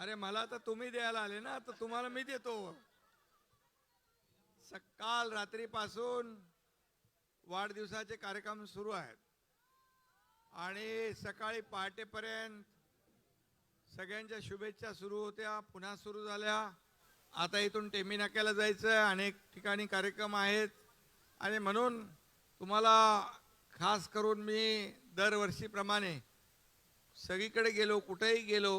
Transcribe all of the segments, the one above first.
अरे मला तर तुम्ही द्यायला आले ना तर तुम्हाला मी देतो. सकाळ रात्रीपासून वाढदिवसाचे कार्यक्रम सुरू आहेत. आणि सकाळी पहाटेपर्यंत सगळ्यांच्या शुभेच्छा सुरू होत्या पुन्हा सुरू झाल्या. आता इथून टेमी नाक्याला जायचं अनेक ठिकाणी कार्यक्रम आहेत. आणि म्हणून तुम्हाला खास करून मी दरवर्षीप्रमाणे सगळीकडे गेलो कुठेही गेलो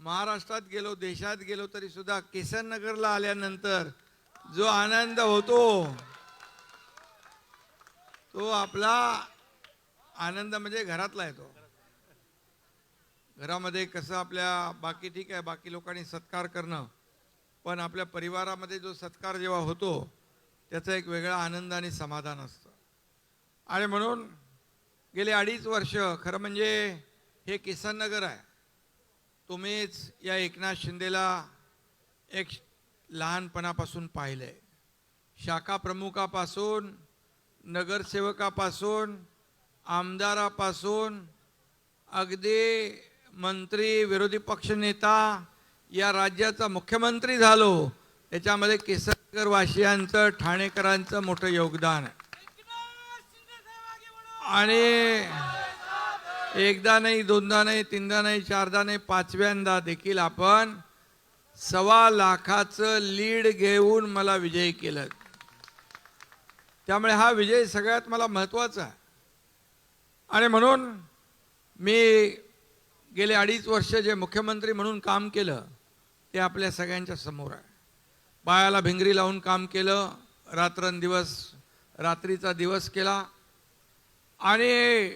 महाराष्ट्रात गेलो देशात गेलो तरी सुद्धा किसन नगरला आल्यानंतर जो आनंद होतो तो आपला आनंद म्हणजे घरातला येतो. घरामध्ये कसं आपल्या बाकी ठीक आहे बाकी लोकांनी सत्कार करणं पण आपल्या परिवारामध्ये जो सत्कार जेव्हा होतो त्याचा एक वेगळा आनंद आणि समाधान असतं. आणि म्हणून गेले अडीच वर्ष खरं म्हणजे हे किसन नगर आहे. तुम्हीच या एकनाथ शिंदेला एक लहानपणापासून पाहिलंय. शाखा प्रमुखापासून नगरसेवकापासून आमदारापासून अगदी मंत्री विरोधी पक्षनेता या राज्याचा मुख्यमंत्री झालो. त्याच्यामध्ये केसरकर वासियांचं ठाणेकरांचं मोठं योगदान आहे. आणि एकदा नाही दोनदा नाही तीनदा नाही चारदा नाही पाचव्यांदा देखील आपण सव्वा लाखाचं लीड घेऊन मला विजयी केलं. त्यामुळे हा विजय सगळ्यात मला महत्त्वाचा आहे. आणि म्हणून मी गेले अडीच वर्ष जे मुख्यमंत्री म्हणून काम केलं ते आपल्या सगळ्यांच्या समोर आहे. पायाला भिंगरी लावून काम केलं रात्रंदिवस रात्रीचा दिवस केला. आणि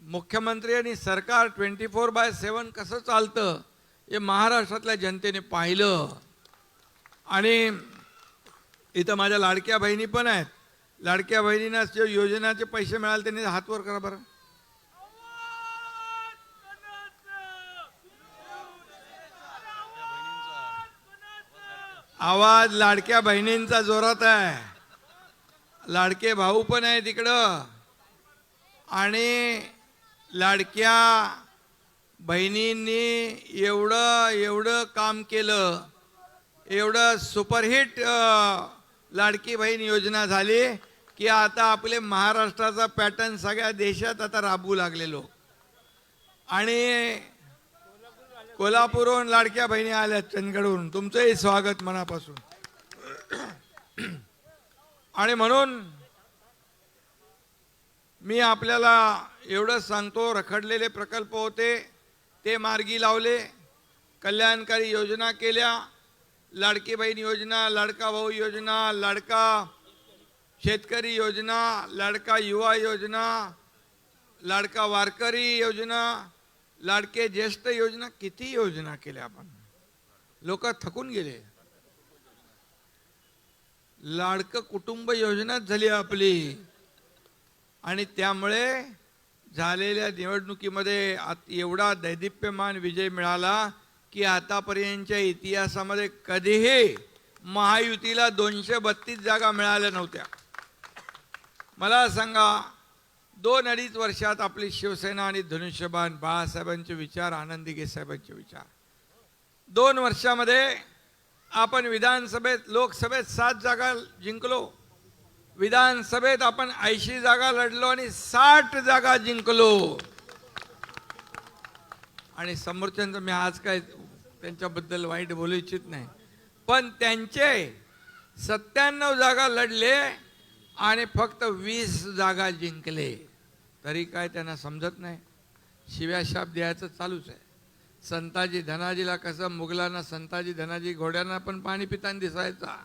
मुख्यमंत्री आणि सरकार ट्वेंटी फोर बाय सेवन कसं चालतं हे महाराष्ट्रातल्या जनतेने पाहिलं. आणि इथं माझ्या लाडक्या बहिणी पण आहेत. लाडक्या बहिणींना जे योजनाचे पैसे मिळाले त्यांनी हातवर करा बरं. आवाज लाडक्या बहिणींचा जोरात आहे. लाडके भाऊ पण आहे तिकडं आणि लाडक्या बहिणींनी एवढं एवढं काम केलं. एवढं सुपरहिट लाडकी बहीण योजना झाली की आता आपले महाराष्ट्राचा पॅटर्न सगळ्या देशात आता राबवू लागले लोक आणि कोल्हापूरहून लाडक्या बहिणी आल्या चंदगडहून. तुमचंही स्वागत मनापासून. आणि म्हणून मी आपल्याला एवढंच सांगतो रखडलेले प्रकल्प होते ते मार्गी लावले कल्याणकारी योजना केल्या लाडकी बहीण योजना लाडका भाऊ योजना लाडका शेतकरी योजना लाडका युवा योजना लाडका वारकरी योजना लाडके ज्येष्ठ योजना किती योजना केल्या आपण? लोक थकून गेले. लाडकं कुटुंब योजनाच झाली आपली. आणि त्यामुळे झालेल्या निवडणुकीमध्ये आत- एवढा दैदिप्यमान विजय मिळाला की आतापर्यंतच्या इतिहासामध्ये कधीही महायुतीला दोनशे बत्तीस जागा मिळाल्या नव्हत्या. मला सांगा दोन अडीच वर्षात आपली शिवसेना आणि धनुष्यबाण बाळासाहेबांचे विचार आनंदीगे साहेबांचे विचार. दोन वर्षामध्ये आपण विधानसभेत लोकसभेत सात जागा जिंकलो. विधानसभेत आपण ऐंशी जागा लढलो आणि साठ जागा जिंकलो. आणि समोरच्यांचं मी आज काय त्यांच्याबद्दल वाईट बोलू इच्छित नाही. पण त्यांचे सत्त्याण्णव जागा लढले आणि फक्त वीस जागा जिंकले. तरी काय त्यांना समजत नाही? शिव्या शाप द्यायचं चालूच आहे. संताजी धनाजीला कसं मुघलांना संताजी धनाजी घोड्यांना पण पाणी पिताना दिसायचा.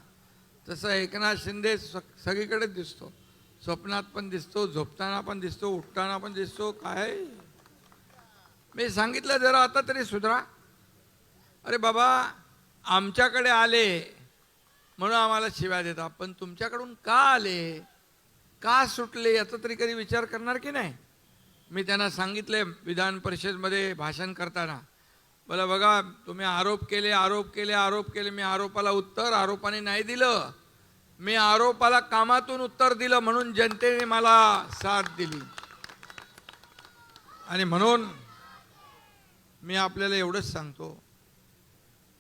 तसं एकनाथ शिंदे सगळीकडे दिसतो. स्वप्नात पण दिसतो झोपताना पण दिसतो उठताना पण दिसतो काय? मी सांगितलं जरा आता तरी सुधरा. अरे बाबा आमच्याकडे आले म्हणून आम्हाला शिव्या देता पण तुमच्याकडून का आले? का सुटले? याचा तरी कधी विचार करणार की नाही? मी त्यांना सांगितले विधान परिषदमध्ये भाषण करताना. बोला बघा तुम्ही आरोप केले आरोप केले आरोप केले. मी आरोपाला उत्तर आरोपाने नाही दिलं. मी आरोपाला कामातून उत्तर दिलं म्हणून जनतेने मला साथ दिली. आणि म्हणून मी आपल्याला एवढंच सांगतो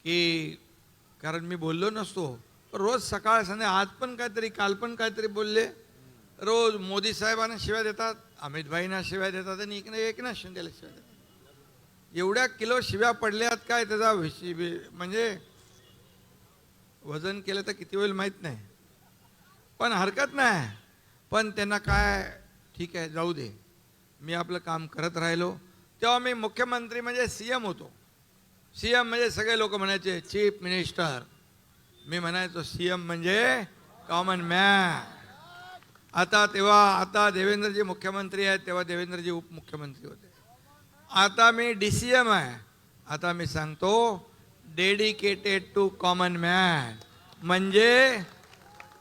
की कारण मी बोललो नसतो पण रोज सकाळ संध्या आज पण काहीतरी काल पण काहीतरी बोलले. रोज मोदी साहेबांना शिव्या देतात अमित भाईंना शिव्या देतात आणि एक ना एक ना शिंदेला शिव्या देतात. एवढ्या किलो शिव्या पडल्यात काय त्याचा म्हणजे वजन केलं तर किती होईल माहीत नाही. पण हरकत नाही. पण त्यांना काय ठीक आहे जाऊ दे. मी आपलं काम करत राहिलो. तेव्हा मी मुख्यमंत्री म्हणजे सी एम होतो. सी एम म्हणजे सगळे लोक म्हणायचे चीफ मिनिस्टर. मी म्हणायचो सी एम म्हणजे कॉमन मॅन. आता तेव्हा आता देवेंद्रजी मुख्यमंत्री आहेत तेव्हा देवेंद्रजी उपमुख्यमंत्री होते. आता मी डी सी एम आहे. आता मी सांगतो डेडिकेटेड टू कॉमन मॅन म्हणजे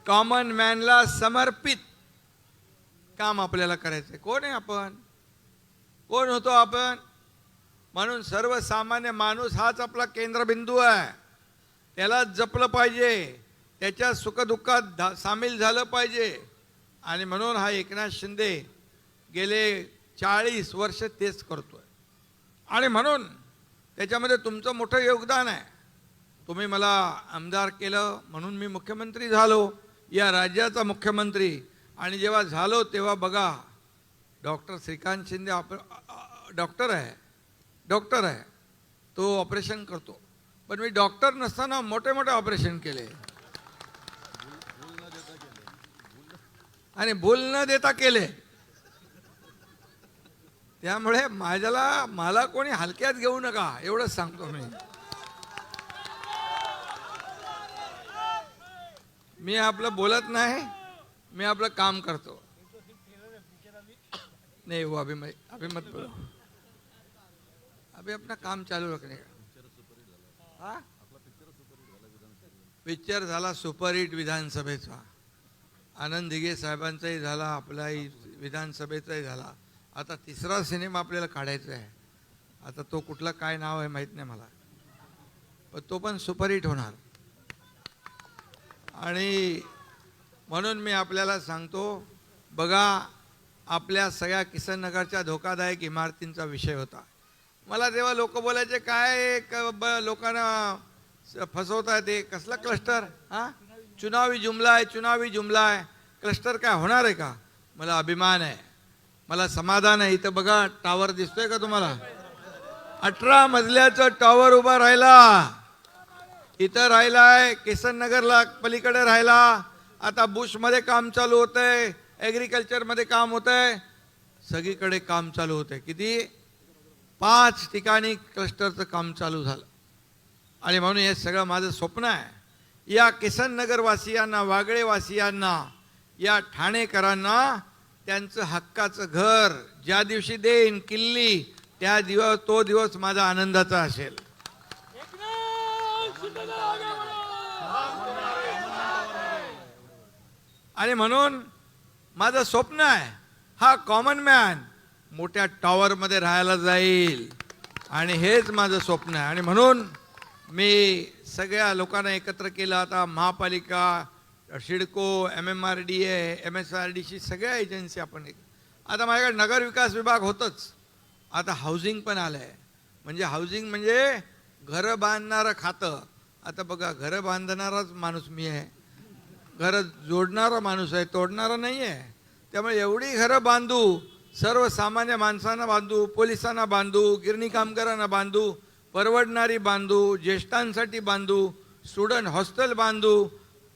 कॉमन मॅनला समर्पित काम आपल्याला करायचं कोण आहे आपण? कोण होतो आपण? म्हणून सर्वसामान्य माणूस हाच आपला केंद्रबिंदू आहे. त्याला जपलं पाहिजे. त्याच्या सुखदुःखात धा- सामील झालं पाहिजे. आणि म्हणून हा एकनाथ शिंदे गेले चाळीस वर्ष तेच करतो आणि म्हणून त्याच्यामध्ये तुमचं मोठं योगदान आहे. तुम्ही मला आमदार केलं म्हणून मी मुख्यमंत्री झालो या राज्याचा मुख्यमंत्री. आणि जेव्हा झालो तेव्हा बघा doctor Shrikant Shinde op doctor आहे. डॉक्टर आहे. तो ऑपरेशन करतो. पण मी डॉक्टर नसताना मोठे मोठे ऑपरेशन केले. आणि भूल न देता केले. त्यामुळे माझ्याला मला कोणी हलक्यात घेऊ नका एवढंच सांगतो मी. मी आपलं बोलत नाही मी आपलं काम करतो. नहीं वो हो, अभी मैं अभी मत बोलो. अभी अपना काम चालू रखने का? हा? पिक्चर झाला सुपरहिट विधानसभेचा. आनंद दिघे साहेबांचाही झाला आपलाही विधानसभेचाही झाला. आता तिसरा सिनेमा आपल्याला काढायचा आहे. आता तो कुठला काय नाव आहे माहीत नाही मला. पण तो पण सुपरहिट होणार. आणि म्हणून मी आपल्याला सांगतो बघा आपल्या सगळ्या किसननगरच्या धोकादायक इमारतींचा विषय होता. मला तेव्हा लोक बोलायचे काय क- ब- लोकांना फसवत फसवताय ते? कसला क्लस्टर हा? चुनावी जुमला आहे चुनावी जुमला आहे. क्लस्टर काय होणार आहे का? मला अभिमान आहे. मला समाधान आहे. इथं बघा टावर दिसतोय का तुम्हाला? अठरा मजल्याचं टॉवर उभा राहिला. इथं राहिलाय किसननगरला पलीकडे राहिला. आता बुशमध्ये काम चालू होतंय ॲग्रिकल्चरमध्ये काम होतंय. सगळीकडे काम चालू होतंय. किती? पाच ठिकाणी क्लस्टरचं काम चालू झालं. आणि म्हणून हे सगळं माझं स्वप्न आहे. या किसन नगरवासियांना वागळेवासियांना या ठाणेकरांना त्यांचं हक्काचं घर ज्या दिवशी देईन किल्ली त्या दिवस तो दिवस माझा आनंदाचा असेल. आणि म्हणून माझं स्वप्न आहे हा कॉमन मॅन मोठ्या टॉवरमध्ये राहायला जाईल. आणि हेच माझं स्वप्न आहे. आणि म्हणून मी सगळ्या लोकांना एकत्र केलं. आता महापालिका CIDCO M M R D A M S R डीची सगळ्या एजन्सी आपण एक आता माझ्याकडे नगर विकास विभाग होतच. आता हाऊसिंग पण आलं आहे म्हणजे हाऊसिंग म्हणजे घरं बांधणारं खातं. आता बघा घरं बांधणाराच माणूस मी आहे. घरं जोडणारा माणूस आहे तोडणारा नाही आहे त्यामुळे एवढी घरं बांधू सर्वसामान्य माणसांना बांधू पोलिसांना बांधू गिरणी कामगारांना बांधू परवडणारी बांधू ज्येष्ठांसाठी बांधू स्टुडंट हॉस्टेल बांधू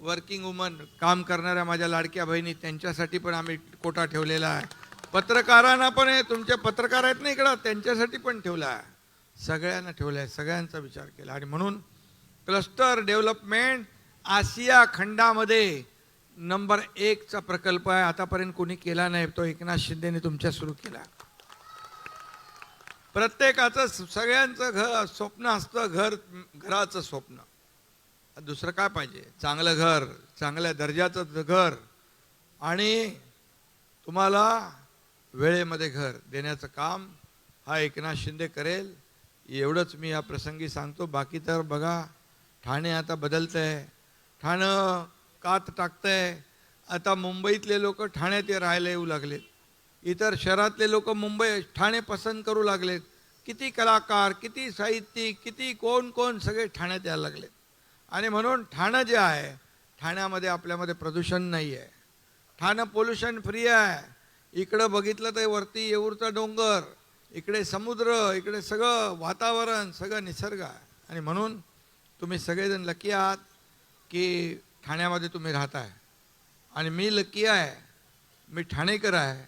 वर्किंग वुमन काम करणाऱ्या माझ्या लाडक्या बहिणी त्यांच्यासाठी पण आम्ही कोटा ठेवलेला आहे. पत्रकारांना पण आहे तुमचे पत्रकार आहेत ना इकडं त्यांच्यासाठी पण ठेवला आहे. सगळ्यांना ठेवलं आहे सगळ्यांचा विचार केला. आणि म्हणून क्लस्टर डेव्हलपमेंट आशिया खंडामध्ये नंबर एकचा प्रकल्प आहे. आतापर्यंत कोणी केला नाही तो एकनाथ शिंदेने तुमच्या सुरू केला. प्रत्येकाचं सगळ्यांचं घर स्वप्न असतं घर घराचं स्वप्न. दुसरं काय पाहिजे? चांगलं घर चांगल्या दर्जाचं घर आणि तुम्हाला वेळेमध्ये घर देण्याचं काम हा एकनाथ शिंदे करेल. एवढंच मी या प्रसंगी सांगतो. बाकी तर बघा ठाणे आता बदलतंय. ठाणं कात टाकतं आहे आता मुंबईतले लोक ठाण्यात राहायला येऊ लागलेत. इतर शहरातले लोक मुंबई ठाणे पसंत करू लागलेत. किती कलाकार किती साहित्यिक किती कोण कोण सगळे ठाण्यात यायला लागले आणि म्हणून ठाणं जे आहे ठाण्यामध्ये आपल्यामध्ये प्रदूषण नाही आहे ठाणं पोल्युशन फ्री आहे. इकडं बघितलं तर वरती येऊरचा डोंगर इकडे समुद्र इकडे सगळं वातावरण सगळं निसर्ग आहे. आणि म्हणून तुम्ही सगळेजण लकी आहात की ठाण्यामध्ये तुम्ही राहताय. आणि मी लकी आहे मी ठाणेकर आहे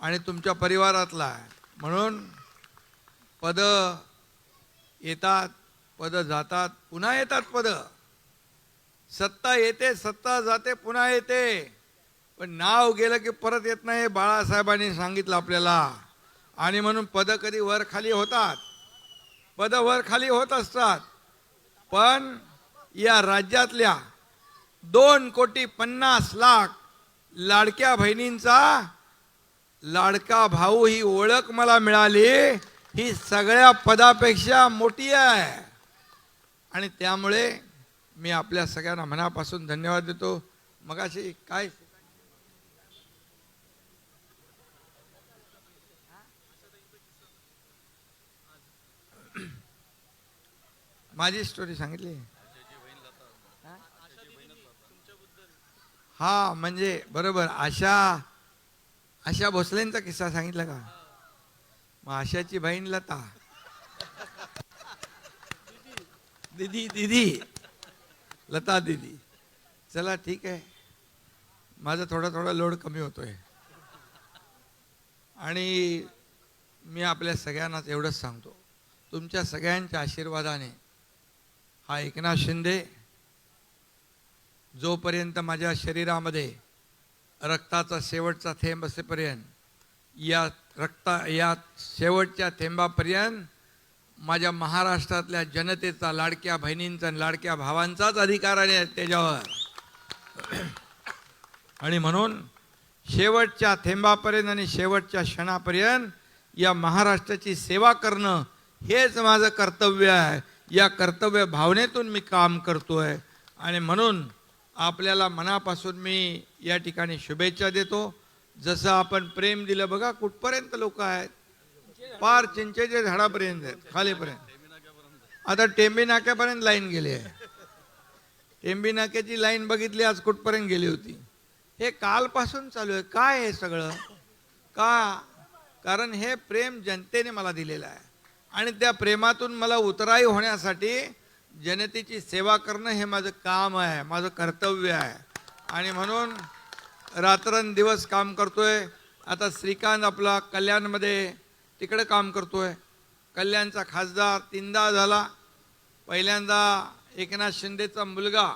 आणि तुमच्या परिवारातला आहे. म्हणून पदं येतात पदं जातात पुन्हा येतात पदं. सत्ता येते सत्ता जाते पुन्हा येते. पण नाव गेलं की परत येत नाही बाळासाहेबांनी सांगितलं आपल्याला. आणि म्हणून पदं कधी वर खाली होतात? पदं वर खाली होत असतात. पण या राज्यातल्या दोन कोटी पन्नास लाख लाडक्या बहिणींचा लाडका भाऊ ही ओळख मला मिळाली. ही सगळ्या पदापेक्षा मोठी आहे. आणि त्यामुळे मी आपल्या सगळ्यांना मनापासून धन्यवाद देतो. मगाशी काय? माझी स्टोरी सांगितली? हा म्हणजे बरोबर. आशा आशा भोसलेंचा किस्सा सांगितला का? मग आशाची बहीण लता. दिदी दिदी. लता दिदी चला ठीक आहे. माझा थोडा थोडा लोड कमी होतोय. आणि मी आपल्या सगळ्यांनाच एवढंच सांगतो. तुमच्या सगळ्यांच्या आशीर्वादाने हा एकनाथ शिंदे जोपर्यंत माझ्या शरीरामध्ये रक्ताचा शेवटचा थेंब असेपर्यंत या रक्ता या शेवटच्या थेंबापर्यंत माझ्या महाराष्ट्रातल्या जनतेचा लाडक्या बहिणींचा आणि लाडक्या भावांचाच अधिकार आहे त्याच्यावर. आणि म्हणून शेवटच्या थेंबापर्यंत आणि शेवटच्या क्षणापर्यंत या महाराष्ट्राची सेवा करणं हेच माझं कर्तव्य आहे. या कर्तव्य भावनेतून मी काम करतो आहे आणि म्हणून आपल्याला मनापासून मी या ठिकाणी शुभेच्छा देतो. जसं आपण प्रेम दिलं बघा कुठपर्यंत लोक आहेत? पार चिंचेच्या झाडापर्यंत आहेत खालीपर्यंत. आता टेंबी नाक्यापर्यंत लाईन गेली आहे. टेंबी नाक्याची लाईन बघितली आज कुठपर्यंत गेली होती? हे कालपासून चालू आहे. काय हे सगळं? का? कारण हे प्रेम जनतेने मला दिलेलं आहे. आणि त्या प्रेमातून मला उतराई होण्यासाठी जनतेची सेवा करणं हे माझं काम आहे माझं कर्तव्य आहे. आणि म्हणून रात्रंदिवस काम करतोय. आता श्रीकांत आपला कल्याणमध्ये तिकडे काम करतोय. कल्याणचा खासदार तीनदा झाला. पहिल्यांदा एकनाथ शिंदेचा मुलगा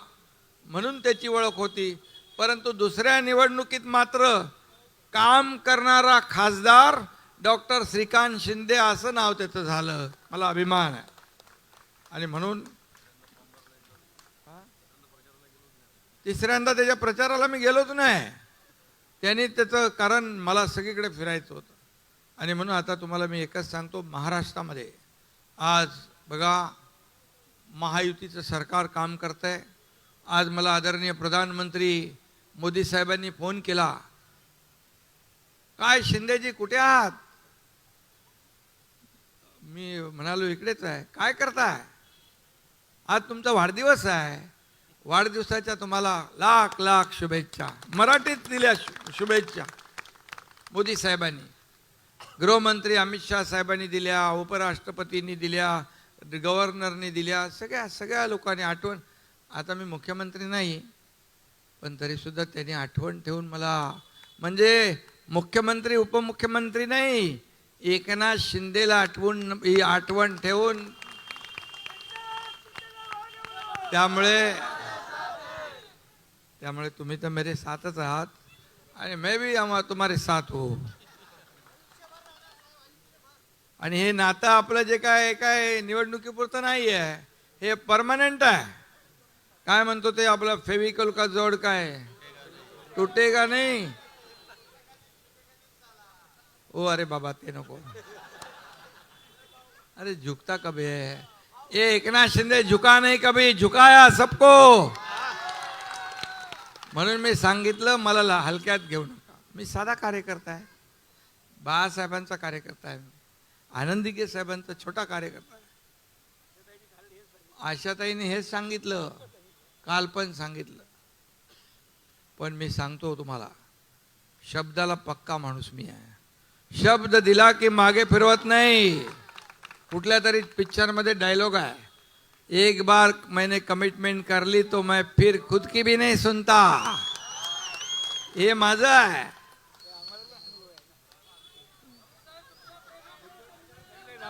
म्हणून त्याची ओळख होती. परंतु दुसऱ्या निवडणुकीत मात्र काम करणारा खासदार डॉक्टर श्रीकांत शिंदे असं नाव त्याचं झालं. मला अभिमान आहे. आणि म्हणून तिसऱ्यांदा त्याच्या प्रचाराला मी गेलोच नाही. त्याने त्याचं कारण मला सगळीकडे फिरायचं होतं. आणि म्हणून आता तुम्हाला मी एकच सांगतो महाराष्ट्रामध्ये आज बघा महायुतीचं सरकार काम करतंय. आहे आज मला आदरणीय प्रधानमंत्री मोदी साहेबांनी फोन केला. काय शिंदेजी कुठे आहात? मी म्हणालो इकडेच आहे. काय करताय? आज तुमचा वाढदिवस आहे. वाढदिवसाच्या तुम्हाला लाख लाख शुभेच्छा. मराठीत दिल्या शु- शुभेच्छा. मोदी साहेबांनी. गृहमंत्री अमित शहा साहेबांनी दिल्या उपराष्ट्रपतींनी दिल्या गव्हर्नरनी दिल्या सगळ्या सगळ्या लोकांनी आठवण. आता मी मुख्यमंत्री नाही पण तरीसुद्धा त्यांनी आठवण ठेवून मला म्हणजे मुख्यमंत्री उपमुख्यमंत्री नाही एकनाथ शिंदेला आठवून ही आठवण ठेवून. त्यामुळे त्यामुळे तुम्ही तर मेरे साथच आहात आणि मैं बी आम्हा तुम्हारे साथ हो. आणि हे नातं आपलं जे काय काय निवडणुकीपुरतं नाही आहे हे परमनंट आहे. काय म्हणतो ते आपलं फेविकल का जोड काय? तुटेगा नाही. ओ अरे बाबा ते नको. अरे झुकता कभी है? ये एकनाथ शिंदे झुका नाही कभी झुकाया सबको. म्हणून मी सांगितलं मला ला- हलक्यात घेऊ नका. मी साधा कार्यकर्ता आहे. बाळासाहेबांचा कार्यकर्ता आहे आनंदिके साहेबांचा छोटा कार्यकर्ता. आशाताईने हेच सांगितलं. काल पण सांगितलं. पण मी सांगतो तुम्हाला शब्दाला पक्का माणूस मी आहे. शब्द दिला की मागे फिरवत नाही. कुठल्या तरी पिक्चरमध्ये डायलॉग आहे. एक बार मैंने कमिटमेंट कर ली तो मैं फिर खुद की भी नहीं सुनता. हे माझं आहे.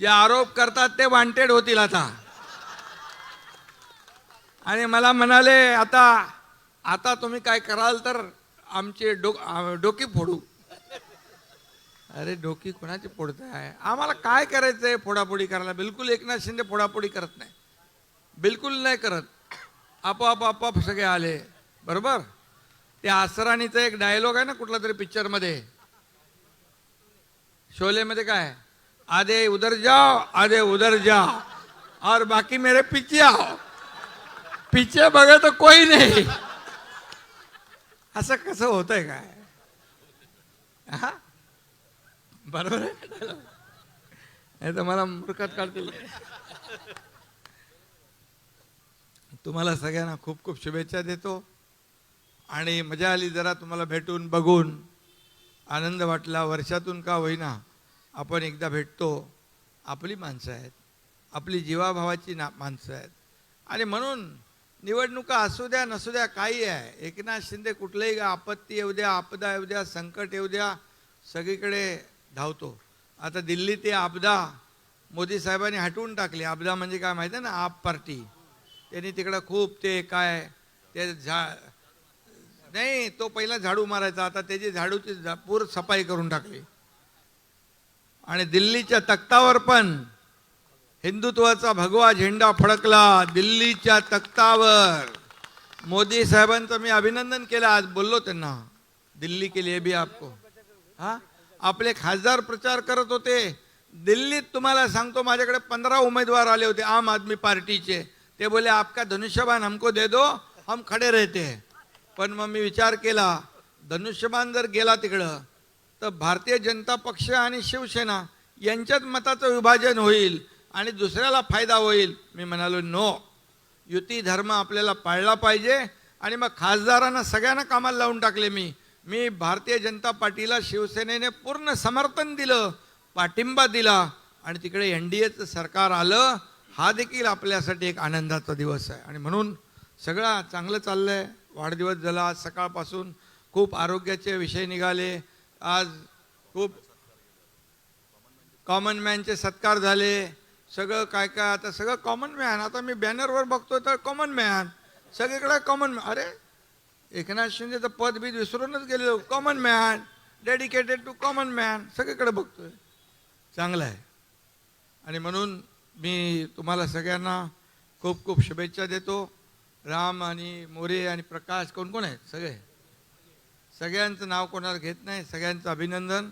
जे आरोप करतात ते वांटेड होतील आता. आणि मला म्हणाले आता आता तुम्ही काय कराल तर आमची डो डोकी फोडू. अरे डोकी कोणाची फोडत आहे आम्हाला काय करायचंय फोडाफोडी करायला? बिलकुल एकनाथ शिंदे फोडाफोडी करत नाही. बिलकुल नाही करत. आपोआप आपोआप सगळे आले. बरोबर? ते आसराणीचा एक डायलॉग आहे ना कुठला तरी पिक्चरमध्ये शोलेमध्ये काय? आधे उधर जाओ आधे उधर जाओ। और बाकी मेरे पीछे आओ। पीछे बघा तर कोई नाही। असं कसं होतंय काय हा? बरोबर आहे नाही तर मला मूर्खात काढतील तुम्हाला सगळ्यांना खूप खूप शुभेच्छा देतो। आणि मजा आली जरा तुम्हाला भेटून बघून। आनंद वाटला वर्षातून का होईना। आपण एकदा भेटतो आपली माणसं आहेत आपली जीवाभावाची ना माणसं आहेत. आणि म्हणून निवडणुका असू द्या नसू द्या काही आहे. एकनाथ शिंदे कुठलंही आपत्ती येऊ द्या आपदा येऊ द्या संकट येऊ द्या सगळीकडे धावतो. आता दिल्ली ते आपदा मोदी साहेबांनी हटवून टाकली. आपदा म्हणजे काय माहिती आहे ना? आप पार्टी. त्यांनी तिकडं खूप ते काय ते झा नाही तो पहिला झाडू मारायचा. आता त्याची झाडूची झा- पूर सफाई करून टाकली. आणि दिल्लीच्या तख्तावर पण हिंदुत्वाचा भगवा झेंडा फडकला दिल्लीच्या तख्तावर. मोदी साहेबांचं मी अभिनंदन केलं आज बोललो त्यांना. दिल्ली के लिए भी आपको. हा? आपले खासदार प्रचार करत होते. दिल्लीत तुम्हाला सांगतो माझ्याकडे पंधरा उमेदवार आले होते आम आदमी पार्टीचे. ते बोले आपका धनुष्यबाण हमको दे दो हम खडे रहते. पण मग मी विचार केला धनुष्यबाण जर गेला तिकडं तर भारतीय जनता पक्ष आणि शिवसेना यांच्यात मताचं विभाजन होईल आणि दुसऱ्याला फायदा होईल. मी म्हणालो नो. युती धर्म आपल्याला पाळला पाहिजे आणि मग खासदारांना सगळ्यांना कामाला लावून टाकले मी. मी भारतीय जनता पार्टीला शिवसेनेने पूर्ण समर्थन दिलं पाठिंबा दिला आणि तिकडे एन डी एचं सरकार आलं. हा देखील आपल्यासाठी एक आनंदाचा दिवस आहे. आणि म्हणून सगळा चांगलं चाललं आहे वाढदिवस झाला आज सकाळपासून खूप आरोग्याचे विषय निघाले. आज खूप कॉमन मॅनचे सत्कार झाले. सगळं काय काय आता सगळं कॉमन मॅन आता मी बॅनरवर बघतो तर कॉमन मॅन सगळीकडे कॉमन अरे एकनाथ शिंदेचं पद बीज विसरूनच गेलो common man dedicated to common man सगळीकडे बघतोय. चांगलं आहे. आणि म्हणून मी तुम्हाला सगळ्यांना खूप खूप शुभेच्छा देतो. राम आणि मोरे आणि प्रकाश कोण कोण आहेत? सगळे. सगळ्यांचं नाव कोणाला घेत नाही सगळ्यांचं अभिनंदन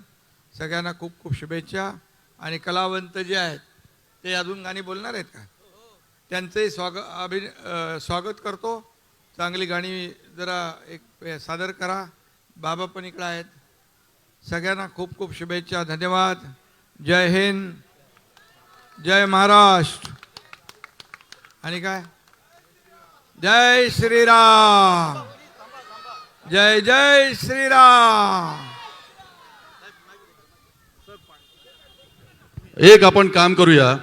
सगळ्यांना खूप खूप शुभेच्छा. आणि कलावंत जे आहेत ते अजून गाणी बोलणार आहेत का? त्यांचंही स्वागत अभि स्वागत करतो. चांगली गाणी जरा एक सादर करा. बाबा पण इकडं आहेत. सगळ्यांना खूप खूप शुभेच्छा धन्यवाद. जय हिंद. जय महाराष्ट्र. आणि काय? जय श्रीराम. जय जय श्रीराम. एक आपण काम करूया.